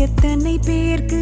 எத்தனை பேருக்கு